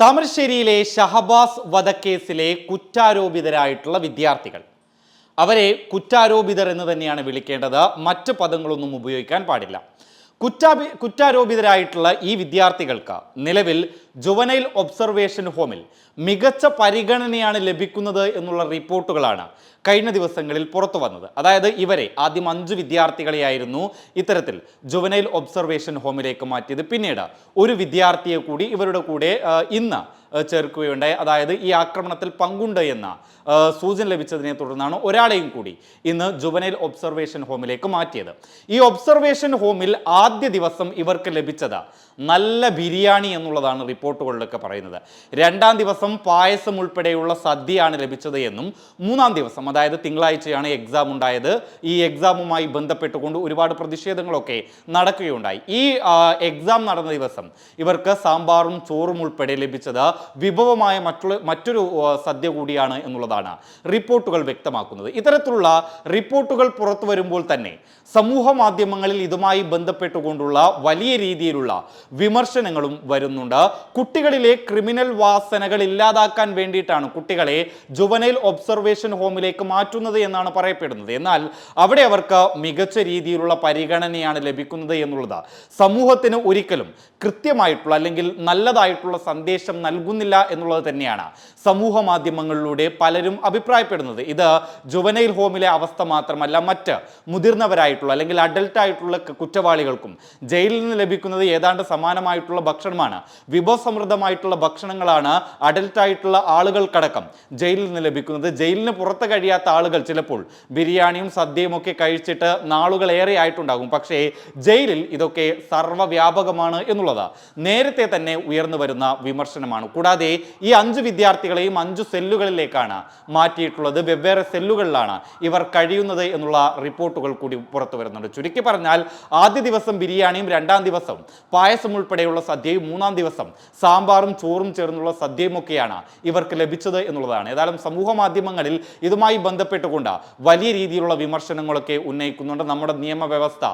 താമരശ്ശേരിയിലെ ഷഹബാസ് വധക്കേസിലെ കുറ്റാരോപിതരായിട്ടുള്ള വിദ്യാർത്ഥികൾ. അവരെ കുറ്റാരോപിതർ എന്ന് തന്നെയാണ് വിളിക്കേണ്ടത്. മറ്റ് പദങ്ങളൊന്നും ഉപയോഗിക്കാൻ പാടില്ല. കുറ്റാപി കുറ്റാരോപിതരായിട്ടുള്ള ഈ വിദ്യാർത്ഥികൾക്ക് നിലവിൽ ജുവനൈൽ ഒബ്സർവേഷൻ ഹോമിൽ മികച്ച പരിഗണനയാണ് ലഭിക്കുന്നത് എന്നുള്ള റിപ്പോർട്ടുകളാണ് കഴിഞ്ഞ ദിവസങ്ങളിൽ പുറത്തു വന്നത്. അതായത് ഇവരെ ആദ്യം അഞ്ച് വിദ്യാർത്ഥികളെയായിരുന്നു ഇത്തരത്തിൽ ജുവനൈൽ ഒബ്സർവേഷൻ ഹോമിലേക്ക് മാറ്റിയത്. പിന്നീട് ഒരു വിദ്യാർത്ഥിയെ കൂടി ഇവരുടെ കൂടെ ഇന്ന് ചേർക്കുകയുണ്ടായി. അതായത് ഈ ആക്രമണത്തിൽ പങ്കുണ്ട് എന്ന സൂചന ലഭിച്ചതിനെ തുടർന്നാണ് ഒരാളെയും കൂടി ഇന്ന് ജുവനൈൽ ഒബ്സർവേഷൻ ഹോമിലേക്ക് മാറ്റിയത്. ഈ ഒബ്സർവേഷൻ ഹോമിൽ ആദ്യ ദിവസം ഇവർക്ക് ലഭിച്ചത് നല്ല ബിരിയാണി എന്നുള്ളതാണ് റിപ്പോർട്ടുകളിലൊക്കെ പറയുന്നത്. രണ്ടാം ദിവസം പായസം ഉൾപ്പെടെയുള്ള സദ്യയാണ് ലഭിച്ചത് എന്നും മൂന്നാം ദിവസം അതായത് തിങ്കളാഴ്ചയാണ് എക്സാം ഉണ്ടായത്. ഈ എക്സാമുമായി ബന്ധപ്പെട്ടുകൊണ്ട് ഒരുപാട് പ്രതിഷേധങ്ങളൊക്കെ നടക്കുകയുണ്ടായി. ഈ എക്സാം നടന്ന ദിവസം ഇവർക്ക് സാമ്പാറും ചോറും ഉൾപ്പെടെ ലഭിച്ചത് വിഭവമായ മറ്റുള്ള മറ്റൊരു സദ്യ കൂടിയാണ് എന്നുള്ളതാണ് റിപ്പോർട്ടുകൾ വ്യക്തമാക്കുന്നത്. ഇത്തരത്തിലുള്ള റിപ്പോർട്ടുകൾ പുറത്തു വരുമ്പോൾ തന്നെ സമൂഹ മാധ്യമങ്ങളിൽ ഇതുമായി ബന്ധപ്പെട്ടുകൊണ്ടുള്ള വലിയ രീതിയിലുള്ള വിമർശനങ്ങളും വരുന്നുണ്ട്. കുട്ടികളിലെ ക്രിമിനൽ വാസനകൾ ഇല്ലാതാക്കാൻ വേണ്ടിയിട്ടാണ് കുട്ടികളെ ജുവനൈൽ ഒബ്സർവേഷൻ ഹോമിലേക്ക് മാറ്റുന്നത് എന്നാണ് പറയപ്പെടുന്നത്. എന്നാൽ അവിടെ അവർക്ക് മികച്ച രീതിയിലുള്ള പരിഗണനയാണ് ലഭിക്കുന്നത് എന്നുള്ളത് സമൂഹത്തിന് ഒരിക്കലും കൃത്യമായിട്ടുള്ള അല്ലെങ്കിൽ നല്ലതായിട്ടുള്ള സന്ദേശം നൽകുന്നില്ല എന്നുള്ളത് തന്നെയാണ്. സമൂഹ മാധ്യമങ്ങളിലൂടെ പലരും അഭിപ്രായപ്പെടുന്നത്. ഇത് ജുവനൈൽ ഹോമിലെ അവസ്ഥ മാത്രമല്ല മറ്റ് മുതിർന്നവരായിട്ടുള്ള അല്ലെങ്കിൽ അഡൽട്ട് ആയിട്ടുള്ള കുറ്റവാളികൾക്കും ജയിലിൽ നിന്ന് ലഭിക്കുന്നത് ഏതാണ്ട് സമാനമായിട്ടുള്ള ഭക്ഷണമാണ്. വിഭവസമൃദ്ധമായിട്ടുള്ള ഭക്ഷണങ്ങളാണ് അഡൽട്ട് ആയിട്ടുള്ള ആളുകൾക്കടക്കം ജയിലിൽ നിന്ന് ലഭിക്കുന്നത്. ജയിലിന് പുറത്ത് കഴിയാത്ത ആളുകൾ ചിലപ്പോൾ ബിരിയാണിയും സദ്യയും ഒക്കെ കഴിച്ചിട്ട് നാളുകൾ ഏറെ ആയിട്ടുണ്ടാകും. പക്ഷേ ജയിലിൽ ഇതൊക്കെ സർവവ്യാപകമാണ് എന്നുള്ളത് നേരത്തെ തന്നെ ഉയർന്നു വരുന്ന വിമർശനമാണ്. കൂടാതെ ഈ അഞ്ച് വിദ്യാർത്ഥികളെയും അഞ്ച് സെല്ലുകളിലേക്കാണ് മാറ്റിയിട്ടുള്ളത്. വെവ്വേറെ സെല്ലുകളിലാണ് ഇവർ കഴിയുന്നത് എന്നുള്ള റിപ്പോർട്ടുകൾ കൂടി പുറത്തു വരുന്നുണ്ട്. ചുരുക്കി പറഞ്ഞാൽ ആദ്യ ദിവസം ബിരിയാണിയും രണ്ടാം ദിവസം പായസം ഉൾപ്പെടെയുള്ള സദ്യയും മൂന്നാം ദിവസം സാമ്പാറും ചോറും ചേർന്നുള്ള സദ്യയുമൊക്കെയാണ് ഇവർക്ക് ലഭിച്ചത് എന്നുള്ളതാണ്. ഏതായാലും സമൂഹ മാധ്യമങ്ങളിൽ ഇതുമായി ബന്ധപ്പെട്ടുകൊണ്ട് വലിയ രീതിയിലുള്ള വിമർശനങ്ങളൊക്കെ ഉന്നയിക്കുന്നുണ്ട്. നമ്മുടെ നിയമവ്യവസ്ഥ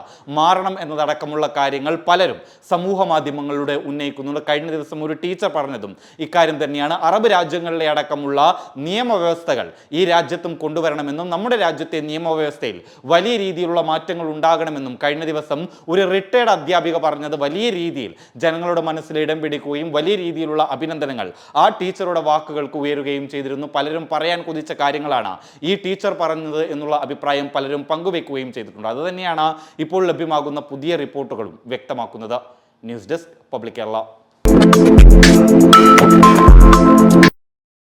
മാറണം എന്നതടക്കമുള്ള കാര്യങ്ങൾ പലരും സമൂഹ മാധ്യമങ്ങളിലൂടെ ഉന്നയിക്കുന്നുണ്ട്. കഴിഞ്ഞ ദിവസം ഒരു ടീച്ചർ പറഞ്ഞതും ഇക്കാര്യം തന്നെയാണ് അറബ് രാജ്യങ്ങളിലെ അടക്കമുള്ള നിയമവ്യവസ്ഥകൾ ഈ രാജ്യത്തും കൊണ്ടുവരണമെന്നും നമ്മുടെ രാജ്യത്തെ നിയമവ്യവസ്ഥയിൽ വലിയ രീതിയിലുള്ള മാറ്റങ്ങൾ ഉണ്ടാകണമെന്നും കഴിഞ്ഞ ദിവസം ഒരു റിട്ടയർഡ് അധ്യാപിക പറഞ്ഞത് വലിയ രീതിയിൽ ജനങ്ങളുടെ മനസ്സിൽ ഇടം പിടിക്കുകയും വലിയ രീതിയിലുള്ള അഭിനന്ദനങ്ങൾ ആ ടീച്ചറുടെ വാക്കുകൾക്ക് ഉയരുകയും ചെയ്തിരുന്നു. പലരും പറയാൻ കൊതിച്ച കാര്യങ്ങളാണ് ഈ ടീച്ചർ പറഞ്ഞത് എന്നുള്ള അഭിപ്രായം പലരും പങ്കുവെക്കുകയും ചെയ്തിട്ടുണ്ട്. അതുതന്നെയാണ് ഇപ്പോൾ ലഭ്യമാകുന്ന പുതിയ റിപ്പോർട്ടുകളും വ്യക്തമാക്കുന്നത്. News desk public Kerala. thank you